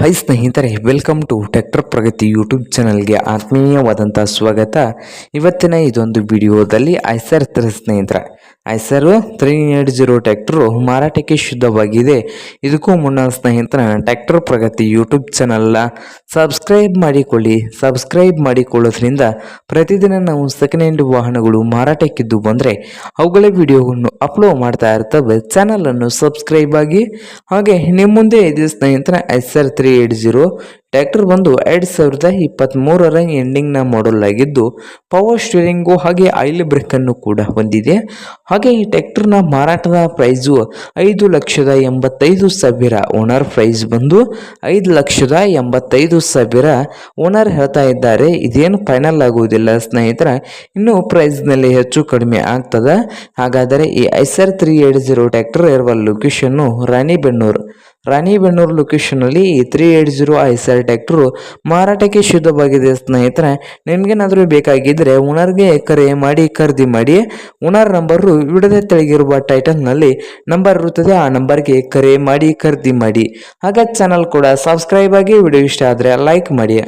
High ಸ್ನೇಹಿತರೆ welcome to tractor Pragati YouTube ಚಾನಲ್ಗೆ ಆತ್ಮೀಯವಾದಂಥ ಸ್ವಾಗತ. ಇವತ್ತಿನ ಇದೊಂದು ವಿಡಿಯೋದಲ್ಲಿ ಐಸರ್ ತರ ಸ್ನೇಹಿತರೆ. Eicher three eight zero tractor ಮಾರಾಟಕ್ಕೆ ಶುದ್ಧವಾಗಿದೆ. ಇದಕ್ಕೂ ಮುನ್ನ ಸ್ನೇಹಿತರ ಟ್ಯಾಕ್ಟರ್ ಪ್ರಗತಿ ಯೂಟ್ಯೂಬ್ ಚಾನಲ್ನ ಸಬ್ಸ್ಕ್ರೈಬ್ ಮಾಡಿಕೊಳ್ಳಿ. ಸಬ್ಸ್ಕ್ರೈಬ್ ಮಾಡಿಕೊಳ್ಳೋದ್ರಿಂದ ಪ್ರತಿದಿನ ನಾವು ಸೆಕೆಂಡ್ ಹ್ಯಾಂಡ್ ವಾಹನಗಳು ಮಾರಾಟಕ್ಕಿದ್ದು ಬಂದರೆ ಅವುಗಳ ವಿಡಿಯೋವನ್ನು ಅಪ್ಲೋಡ್ ಮಾಡ್ತಾ ಇರ್ತವೆ. ಚಾನಲನ್ನು ಸಬ್ಸ್ಕ್ರೈಬ್ ಆಗಿ. ಹಾಗೆ, ನಿಮ್ಮ ಮುಂದೆ ಇದೆ ಸ್ನೇಹಿತರ, Eicher three eight zero tractor ಬಂದು ಎರಡು ಸಾವಿರದ ಇಪ್ಪತ್ತ್ಮೂರರ ಎಂಡಿಂಗ್ನ ಮಾಡಲ್ ಆಗಿದ್ದು ಪವರ್ ಸ್ಟೀರಿಂಗು ಹಾಗೆ ಆಯಿಲ್ ಬ್ರೇಕನ್ನು ಕೂಡ ಹೊಂದಿದೆ. ಹಾಗೆ ಈ ಟ್ರ್ಯಾಕ್ಟರ್ನ ಮಾರಾಟದ ಪ್ರೈಸು ಐದು ಲಕ್ಷದ ಎಂಬತ್ತೈದು ಸಾವಿರ ಓನರ್ ಪ್ರೈಸ್ ಬಂದು ಐದು ಲಕ್ಷದ ಎಂಬತ್ತೈದು ಸಾವಿರ ಓನರ್ ಹೇಳ್ತಾ ಇದ್ದಾರೆ. ಇದೇನು ಫೈನಲ್ ಆಗುವುದಿಲ್ಲ ಸ್ನೇಹಿತರ. ಇನ್ನು ಪ್ರೈಸ್ನಲ್ಲಿ ಹೆಚ್ಚು ಕಡಿಮೆ ಆಗ್ತದೆ. ಹಾಗಾದರೆ ಈ Eicher three eight zero tractor ಇರುವ ಲೊಕೇಶನ್ನು ರಾಣಿಬೆನ್ನೂರು ರಾಣಿಬೆನ್ನೂರು ಲೊಕೇಶನ್ನಲ್ಲಿ ಈ three eight zero Eicher tractor ಮಾರಾಟಕ್ಕೆ ಶುದ್ಧವಾಗಿದೆ ಸ್ನೇಹಿತರೆ ನಿಮಗೇನಾದರೂ ಬೇಕಾಗಿದ್ದರೆ ಓನರ್ಗೆ ಕರೆ ಮಾಡಿ, ಖರೀದಿ ಮಾಡಿ ಓನರ್ ನಂಬರು ವಿಡದೆ ತೆಳಗಿರುವ ಟೈಟಲ್ನಲ್ಲಿ ನಂಬರ್ ಇರುತ್ತದೆ, ಆ ನಂಬರ್ಗೆ ಕರೆ ಮಾಡಿ, ಖರೀದಿ ಮಾಡಿ. ಹಾಗೆ ಚಾನಲ್ ಕೂಡ ಸಬ್ಸ್ಕ್ರೈಬ್ ಆಗಿ ವಿಡಿಯೋ ಇಷ್ಟ ಆದರೆ ಲೈಕ್ ಮಾಡಿ.